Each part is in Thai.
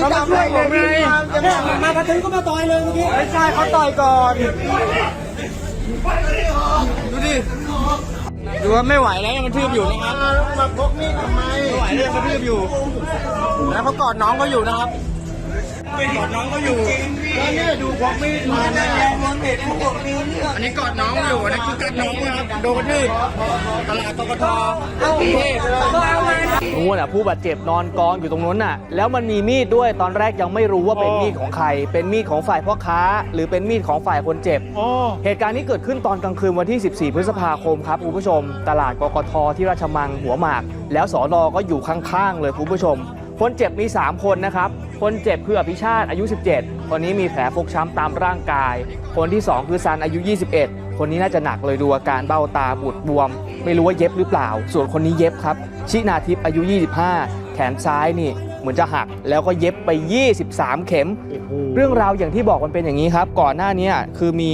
เขามาช่วยผมไงเนี่ยมามาถึงก็มาต่อยเลยเมื่อกี้ไม่ใช่เขาต่อยก่อน ดูดิ ดูว่าไม่ไหวแล้วยังกระทืบอยู่นะครับมาพกมีดทำไมไม่ไหวแล้วยังกระทืบอยู่ แล้วเขากอดน้องเขาอยู่นะครับ กอดน้องเขาอยู่แล้วเนี่ยดูพกมีดมาเนี่ยอันนี้กอดน้องอยู่อันนี้คือกัดน้องนะครับโดนกระทืบตลาดกกทกรุงเทพนู้นอะผู้บาดเจ็บนอนกองอยู่ตรงนู้นน่ะ แล้วมันมีมีดด้วยตอนแรกยังไม่รู้ว่าเป็นมีดของใคร เป็นมีดของฝ่ายพ่อค้า หรือเป็นมีดของฝ่ายคนเจ็บโอ้เหตุการณ์นี้เกิดขึ้นตอนกลางคืนวันที่ 14 พฤษภาคมครับคุณผู้ชม ตลาดกกทที่ราชมังหัวหมาก แล้วสอนอก็อยู่ข้างๆเลยคุณผู้ชม คนเจ็บมี 3 คนนะครับ คนเจ็บคืออภิชาติอายุ 17 คนนี้มีแผลฟกช้ำตามร่างกาย คนที่ 2 คือซันอายุ 21 คนนี้น่าจะหนักเลยดูอาการเบ้าตาบุดบวม ไม่รู้ว่าเย็บหรือเปล่า ส่วนคนนี้เย็บครับ ชินาทิพย์อายุ 25 แขนซ้ายนี่เหมือนจะหักแล้วก็เย็บไป 23 เข็ม เรื่องราวอย่างที่บอกมันเป็นอย่างนี้ครับ ก่อนหน้านี้คือมี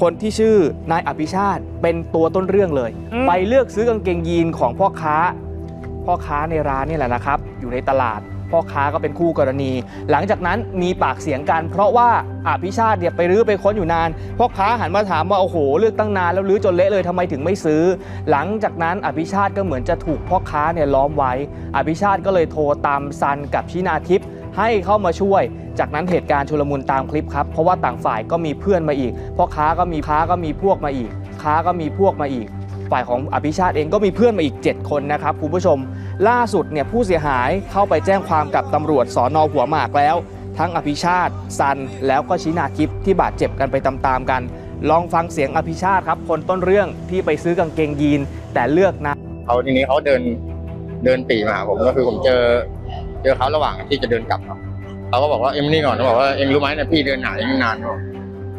คนที่ชื่อนายอภิชาติเป็นตัวต้นเรื่องเลยอืมไปเลือกซื้อกางเกงยีนของพ่อค้า พ่อค้าในร้านนี่แหละนะครับ อยู่ในตลาด พ่อค้าก็เป็นคู่กรณี หลังจากนั้นมีปากเสียงกัน เพราะว่าอภิชาติเนี่ยไปรื้อไปค้นอยู่นาน พ่อค้าหันมาถามว่าโอ้โหเลือกตั้งนานแล้วรื้อจนเละเลยทำไมถึงไม่ซื้อ หลังจากนั้นอภิชาติก็เหมือนจะถูกพ่อค้าเนี่ยล้อมไว้ อภิชาติก็เลยโทรตามซันกับชินาทิพย์ให้เข้ามาช่วย จากนั้นเหตุการณ์ชุลมุนตามคลิปครับ เพราะว่าต่างฝ่ายก็มีเพื่อนมาอีก พ่อค้าก็มีค้าก็มีพวกมาอีก ค้าก็มีพวกมาอีก ฝ่ายของอภิชาติเองก็มีเพื่อนมาอีก 7 คนนะครับคุณผู้ชม ล่าสุดเนี่ยผู้เสียหายเข้าไปแจ้งความกับตำรวจสอนอหัวหมากแล้ว ทั้งอภิชาติซันแล้วก็ชินาทิพย์ที่บาดเจ็บกันไปตามๆกัน ลองฟังเสียงอภิชาติครับ คนต้นเรื่องที่ไปซื้อกางเกงยีน แต่เลือกนะเขาทีนี้เขาเดินเดินปีมาหาผมก็คือผมเจอ เจอเขาระหว่างที่จะเดินกลับครับเขาก็บอกว่าเอ็มนี่ก่อนเขาบอกว่าเอ็งรู้ไหมเนี่ยพี่เดินหาเอ็งนานบอก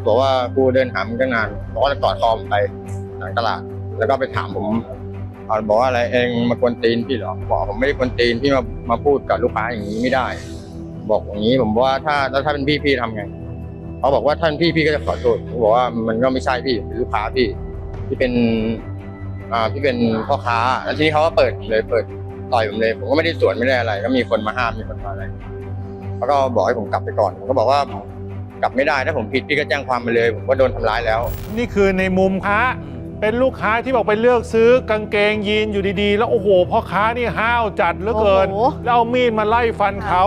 บอกว่ากูเดินหามึงก็นานบอกว่าจะกอดคอมไปหลังตลาด แล้วก็ไปถามผม เอาบอกว่าอะไรเองมากวนตีนพี่เหรอบอกผมไม่ได้กวนตีนพี่มามาพูดกับลูกค้าอย่างนี้ไม่ได้ บอกอย่างนี้ผมว่าถ้าแล้วถ้าเป็นพี่พี่ทำไงเขาบอกว่าท่านพี่พี่ก็จะขอโทษผมบอกว่ามันก็ไม่ใช่พี่เป็นลูกค้าพี่ที่เป็นอ่าพี่เป็นพ่อค้าแล้วทีนี้เขาก็เปิดเลยเปิดต่อยผมเลย ผมก็ไม่ได้สวนไม่ได้อะไร ก็มีคนมาห้ามมีคนมาอะไรแล้วก็บอกให้ผมกลับไปก่อนผมก็บอกว่ากลับไม่ได้ถ้าผมผิดพี่ก็แจ้งความมาเลย ผมก็โดนทำร้ายแล้ว นี่คือในมุมค้า เป็นลูกค้าที่บอกไปเลือกซื้อกางเกงยีนอยู่ดีๆ แล้วโอ้โหพ่อค้านี่ห้าวจัดเหลือเกิน โอ้โห แล้วเอามีดมาไล่ฟันเขา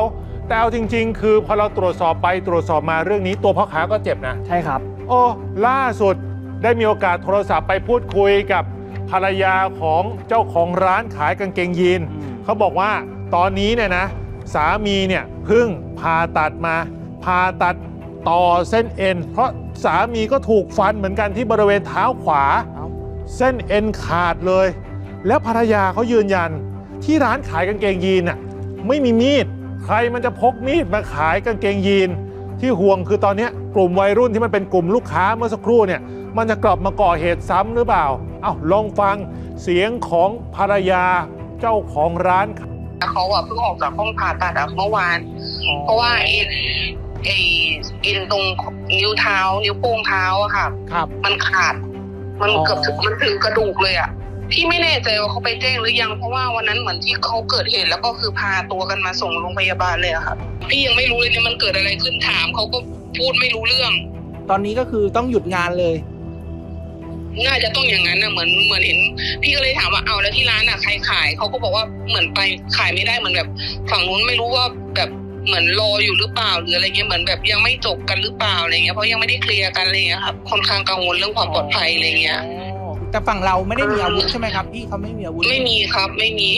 แต่เอาจริง ๆ คือพอเราตรวจสอบไปตรวจสอบมาเรื่องนี้ตัวพ่อค้าก็เจ็บนะ ใช่ครับ โอ้ล่าสุดได้มีโอกาสโทรศัพท์ไปพูดคุยกับภรรยาของเจ้าของร้านขายกางเกงยีนอืม เขาบอกว่าตอนนี้เนี่ยนะสามีเนี่ยเพิ่งผ่าตัดมาผ่าตัดต่อเส้นเอ็น เพราะสามีก็ถูกฟันเหมือนกันที่บริเวณเท้าขวา เอ้าเส้นเอ็นขาดเลย แล้วภรรยาเขายืนยัน ที่ร้านขายกางเกงยีนน่ะไม่มีมีด ใครมันจะพกมีดมาขายกางเกงยีน ที่ห่วงคือตอนเนี้ยกลุ่มวัยรุ่นที่มันเป็นกลุ่มลูกค้าเมื่อสักครู่เนี่ย มันจะกลับมาก่อเหตุซ้ำหรือเปล่า เอ้าลองฟังเสียงของภรรยาเจ้าของร้านเขาอะเพิ่งออกจากห้องผ่าตัดอะเมื่อวาน เพราะว่าเอ็นไอเอ็นตรงนิ้วเท้า นิ้วโป้งเท้าอะค่ะครับมันขาด มันอ๋อเกือบถึงมันถึงกระดูกเลยอะพี่ไม่แน่ใจว่าเขาไปแจ้งหรือยังเพราะว่าวันนั้นเหมือนที่เขาเกิดเหตุแล้วก็คือพาตัวกันมาส่งโรงพยาบาลเลยอะค่ะ พี่ยังไม่รู้เลยเนี่ยมันเกิดอะไรขึ้นถามเขาก็พูดไม่รู้เรื่อง ตอนนี้ก็คือต้องหยุดงานเลยน่าจะต้องอย่างนั้นนะเหมือนเหมือนเห็น พี่ก็เลยถามว่าเอาแล้วที่ร้านอะใครขายเขาก็บอกว่าเหมือนไปขายไม่ได้เหมือนแบบ ฝั่งนู้นไม่รู้ว่าแบบ เหมือนรออยู่หรือเปล่าหรืออะไรเงี้ยเหมือนแบบยังไม่จบกันหรือเปล่าอะไรเงี้ยเพราะยังไม่ได้เคลียร์กันอะไรเงี้ยครับค่อนข้างกังวลเรื่องความปลอดภัยอะไรเงี้ยแต่ฝั่งเราไม่ได้มีอาวุธใช่ไหมครับพี่เขาไม่มีอาวุธไม่มีครับ ไม่มี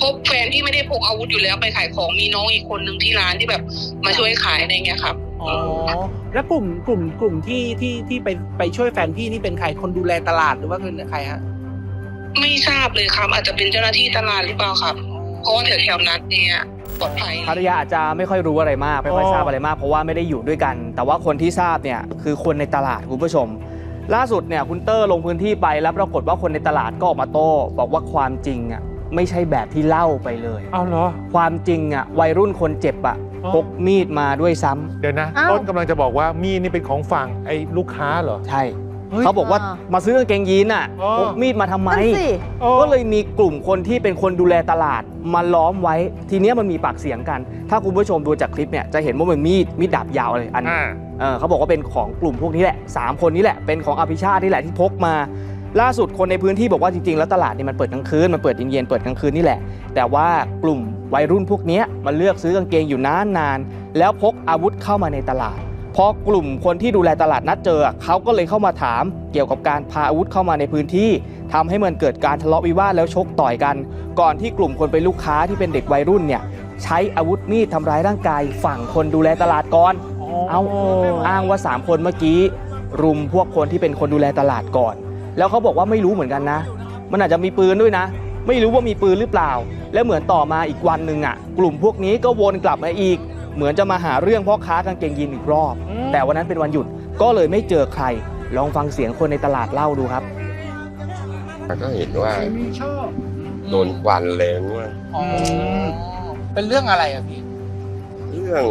พบแฟนที่ไม่ได้พกอาวุธอยู่แล้วไปขายของมีน้องอีกคนนึงที่ร้านที่แบบมาช่วยขายอะไรเงี้ยครับอ๋อแล้วกลุ่มกลุ่มกลุ่มที่ที่ที่ไปไปช่วยแฟนพี่นี่เป็นใครคนดูแลตลาดหรือว่าเป็นใครฮะไม่ทราบเลยครับ อาจจะเป็นเจ้าหน้าที่ตลาดหรือเปล่าครับ เพราะว่าแถวๆนั้นเนี่ย ปลอดภัยภรรยาอาจจะไม่ค่อยรู้อะไรมาก ไม่ค่อยอ๋อทราบอะไรมาก เพราะว่าไม่ได้อยู่ด้วยกัน แต่ว่าคนที่ทราบเนี่ยคือคนในตลาดคุณผู้ชม ล่าสุดเนี่ยคุณเตอร์ลงพื้นที่ไปแล้วปรากฏว่าคนในตลาดก็ออกมาโต้บอกว่าความจริงอะไม่ใช่แบบที่เล่าไปเลย เอาเหรอ ความจริงอะวัยรุ่นคนเจ็บอะอ๋อ พกมีดมาด้วยซ้ำเดี๋ยวนะ อ้าว ต้นกำลังจะบอกว่ามีดนี่เป็นของฝั่งไอ้ลูกค้าเหรอ ใช่ เฮ้ยเขาบอกว่ามาซื้อกางเกงยีนน่ะอ๋อพกมีดมาทำไมนั่นสิโอ้ก็เลยมีกลุ่มคนที่เป็นคนดูแลตลาดมาล้อมไว้ ทีเนี้ยมันมีปากเสียงกัน ถ้าคุณผู้ชมดูจากคลิปเนี่ยจะเห็นว่ามันมีดมีดดาบยาวเลยอันอ่าเออเขาบอกว่าเป็นของกลุ่มพวกนี้แหละสามคนนี้แหละเป็นของอภิชาตินี่แหละที่พกมาล่าสุดคนในพื้นที่บอกว่าจริงๆ แล้วตลาดนี่มันเปิดกลางคืน มันเปิดเย็นๆ เปิดกลางคืนนี่แหละ แต่ว่ากลุ่มวัยรุ่นพวกเนี้ยมันเลือกซื้อกางเกงอยู่นานๆ แล้วพกอาวุธเข้ามาในตลาด พอกลุ่มคนที่ดูแลตลาดนัดเจอเขาก็เลยเข้ามาถามเกี่ยวกับการพาอาวุธเข้ามาในพื้นที่ทำให้มันเกิดการทะเลาะวิวาทแล้วชกต่อยกัน ก่อนที่กลุ่มคนเป็นลูกค้าที่เป็นเด็กวัยรุ่นเนี่ยใช้อาวุธมีดทำร้ายร่างกายฝั่งคนดูแลตลาดก่อน เอาอ้างว่า 3 คนเมื่อกี้ รุมพวกคนที่เป็นคนดูแลตลาดก่อน แล้วเขาบอกว่าไม่รู้เหมือนกันนะ มันอาจจะมีปืนด้วยนะ ไม่รู้ว่ามีปืนหรือเปล่า แล้วเหมือนต่อมาอีกวันหนึ่งอะ กลุ่มพวกนี้ก็วนกลับมาอีก เหมือนจะมาหาเรื่องพ่อค้ากางเกงยีนอีกรอบแต่วันนั้นเป็นวันหยุดก็เลยไม่เจอใคร ลองฟังเสียงคนในตลาดเล่าดูครับ ก็เห็นว่าโดนควันเลยว่าอ๋อเป็นเรื่องอะไรอะพี่ เรื่อง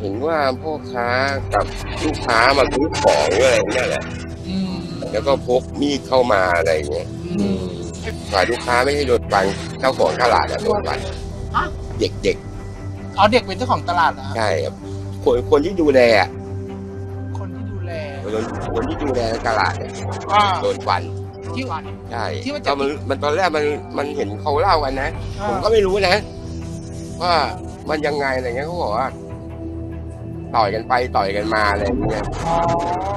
เห็นว่าพ่อค้ากับลูกค้ามาซื้อของอะไรเนี่ยแหละ อืมแล้วก็พกมีดเข้ามาอะไรอย่างเงี้ยอืม ฝ่ายลูกค้าไม่ให้โดนฟันเจ้าของตลาดอะโดนฟันฮะ เด็ก เด็กเอาเด็กเป็นเจ้าของตลาดเหรอๆใช่ครับคนคนที่ดูแลอะคนที่ดูแลคนคนที่ดูแลตลาดเนี่ยอ่าโดนฟันที่ใช่ที่มันจะ ก็มันมันตอนแรกมันมันเห็นเขาเล่ากันนะ ผมก็ไม่รู้นะ ว่ามันยังไงอะไรเงี้ยเขาบอกว่าต่อยกันไปต่อยกันมาอะไรอย่างเงี้ยอ๋อ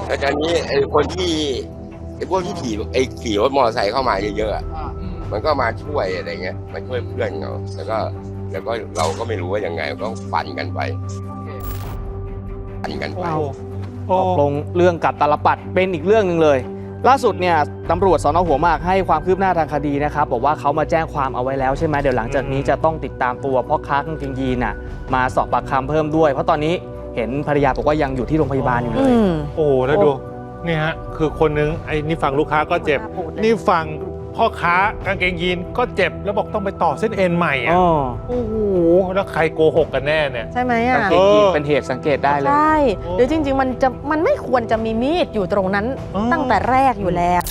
แล้วตอนนี้ไอ้คนที่ไอ้พวกที่ขี่ไอ้ขี่รถมอเตอร์ไซค์เข้ามาเยอะๆอะ อ่าอืมมันก็มาช่วยอะไรเงี้ยมาช่วยเพื่อนเขาแล้วก็ แล้วก็เราก็ไม่รู้ว่ายังไงก็ฟันกันไปฟันกันไปเอาโอ้ตกลงเรื่องกับตาลปัดเป็นอีกเรื่องหนึ่งเลย ล่าสุดเนี่ยตำรวจสนหัวหมากให้ความคืบหน้าทางคดีนะครับ บอกว่าเขามาแจ้งความเอาไว้แล้วใช่ไหมเดี๋ยวหลังจากนี้จะต้องติดตามตัวพ่อค้ากางเกงยีนน่ะมาสอบปากคำเพิ่มด้วย เพราะตอนนี้เห็นภรรยาบอกว่ายังอยู่ที่โรงพยาบาลอยู่เลอืยมโอ้โหแล้วดูนี่ฮะคือคนนึงไอ้นี่ฝั่งลูกค้าก็เจ็บน่าปวดเลยนี่ฝั่ง พ่อค้ากางเกงยีนก็เจ็บแล้วบอกต้องไปต่อเส้นเอ็นใหม่อะอ๋อโอ้โหแล้วใครโกหกกันแน่เนี่ย ใช่ไหมอะ กางเกงยีนเป็นเหตุสังเกตได้เลย ใช่หรือจริง ๆ มันจะมันไม่ควรจะมีมีดอยู่ตรงนั้นอ๋อตั้งแต่แรกอยู่แล้ว